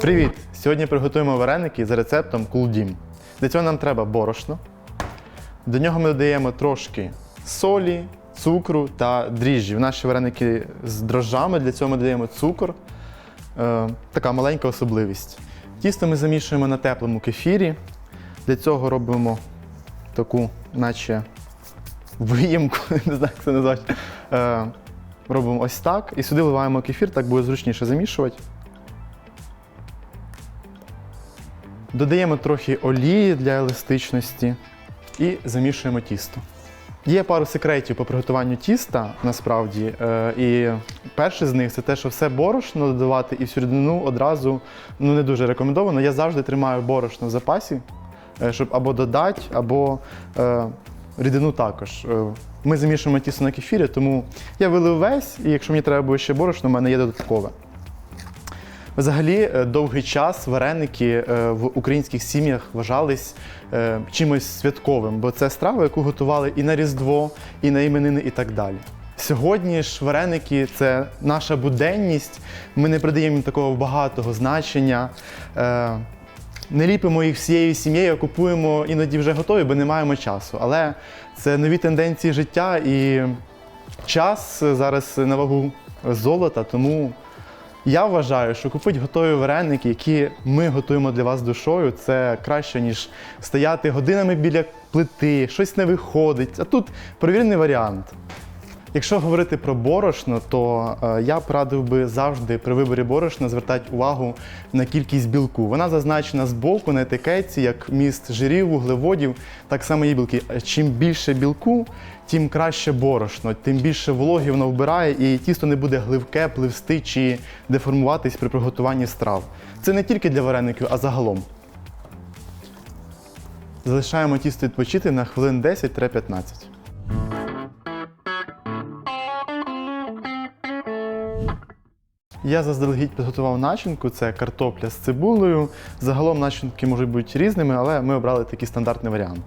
Привіт! Сьогодні приготуємо вареники за рецептом Кулдім. Для цього нам треба борошно. До нього ми додаємо трошки солі, цукру та дріжджі. Наші вареники з дрожжами, для цього ми додаємо цукор. Е, така маленька особливість. Тісто ми замішуємо на теплому кефірі. Для цього робимо таку, наче виємку, не знаю, як це назвати. Е, робимо ось так. І сюди вливаємо кефір, так буде зручніше замішувати. Додаємо трохи олії для еластичності і замішуємо тісто. Є пару секретів по приготуванню тіста насправді. Е, і перший з них це те, що все борошно додавати і всю рідину одразу ну, не дуже рекомендовано. Я завжди тримаю борошно в запасі, е, щоб або додати, або е, рідину також. Ми замішуємо тісто на кефірі, тому я вилив весь, і якщо мені треба буде ще борошно, в мене є додаткове. Взагалі, е, довгий час вареники е, в українських сім'ях вважались е, чимось святковим, бо це страва, яку готували і на Різдво, і на іменини, і так далі. Сьогодні ж вареники це наша буденність. Ми не придаємо їм такого багатого значення. Не ліпимо їх всією сім'єю, купуємо іноді вже готові, бо не маємо часу. Але це нові тенденції життя і час зараз на вагу золота, тому я вважаю, що купити готові вареники, які ми готуємо для вас душою, це краще, ніж стояти годинами біля плити, щось не виходить. А тут перевірений варіант. Якщо говорити про борошно, то е, я б радив би завжди при виборі борошна звертати увагу на кількість білку. Вона зазначена збоку на етикетці, як міст жирів, вуглеводів, так само і білки. Е, Чим більше білку, тим краще борошно, тим більше вологи воно вбирає, і тісто не буде гливке, пливсти чи деформуватись при приготуванні страв. Це не тільки для вареників, а загалом. Залишаємо тісто відпочити на хвилин 10-15. Я заздалегідь підготував начинку, це картопля з цибулею. Загалом начинки можуть бути різними, але ми обрали такий стандартний варіант.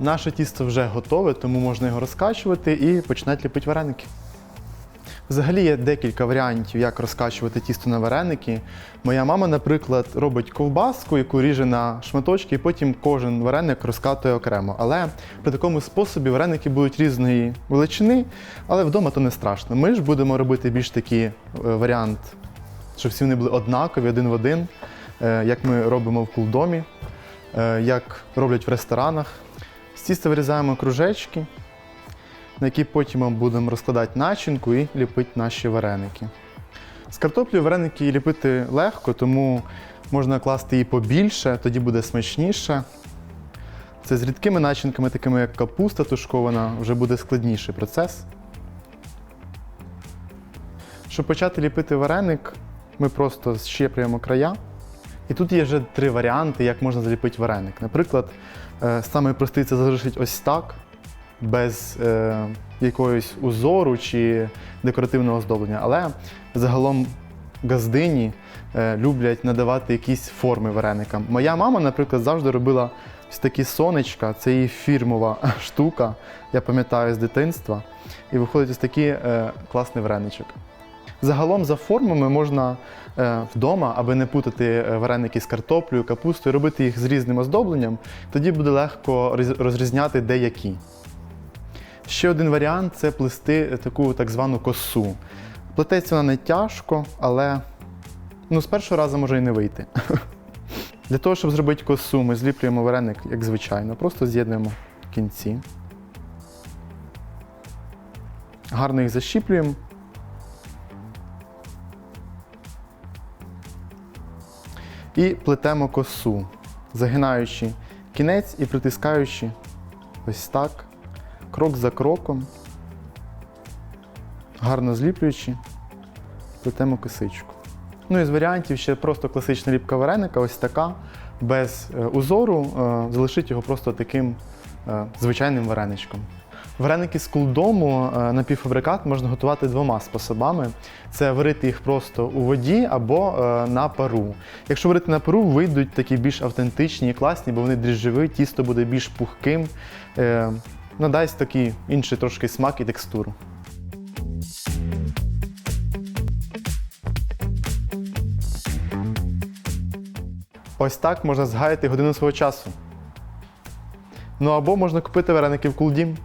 Наше тісто вже готове, тому можна його розкачувати і починати ліпити вареники. Взагалі є декілька варіантів, як розкачувати тісто на вареники. Моя мама, наприклад, робить ковбаску, яку ріже на шматочки, і потім кожен вареник розкатує окремо. Але при такому способі вареники будуть різної величини, але вдома то не страшно. Ми ж будемо робити більш такий е, варіант, щоб всі вони були однакові, один в один, е, як ми робимо в кулдомі, е, як роблять в ресторанах. З тіста вирізаємо кружечки на які потім ми будемо розкладати начинку і ліпити наші вареники. З картоплею вареники ліпити легко, тому можна класти її побільше, тоді буде смачніше. Це з рідкими начинками, такими як капуста тушкована, вже буде складніший процес. Щоб почати ліпити вареник, ми просто щеплюємо края. І тут є вже три варіанти, як можна заліпити вареник. Наприклад, е, самий простий це залишити ось так без е, якогось узору чи декоративного оздоблення. Але загалом газдині е, люблять надавати якісь форми вареникам. Моя мама, наприклад, завжди робила ось такі сонечка, це її фірмова штука, я пам'ятаю з дитинства. І виходить ось такий е, класний вареничок. Загалом за формами можна е, вдома, аби не путати е, вареники з картоплею, капустою, робити їх з різним оздобленням, тоді буде легко розрізняти де які. Ще один варіант це плести таку так звану косу. Плететься вона не тяжко, але ну, з першого разу може і не вийти. Для того, щоб зробити косу, ми зліплюємо вареник, як звичайно, просто з'єднуємо кінці. Гарно їх защіплюємо. І плетемо косу, загинаючи кінець і притискаючи ось так крок за кроком, гарно зліплюючи, плетемо косичку. Ну і з варіантів ще просто класична ліпка вареника, ось така, без е, узору, е, залишить його просто таким е, звичайним вареничком. Вареники з кулдому напівфабрикат можна готувати двома способами: це варити їх просто у воді або на пару. Якщо варити на пару, вийдуть такі більш автентичні і класні, бо вони дріжджові, тісто буде більш пухким, надасть такий інший трошки смак і текстуру. Ось так можна згаяти годину свого часу. Ну або можна купити вареники в кулдім.